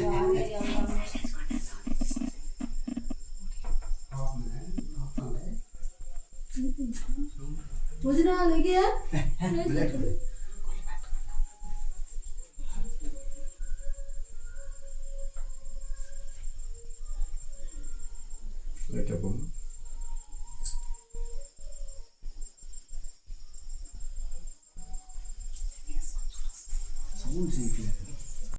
రాదు అది నా మేము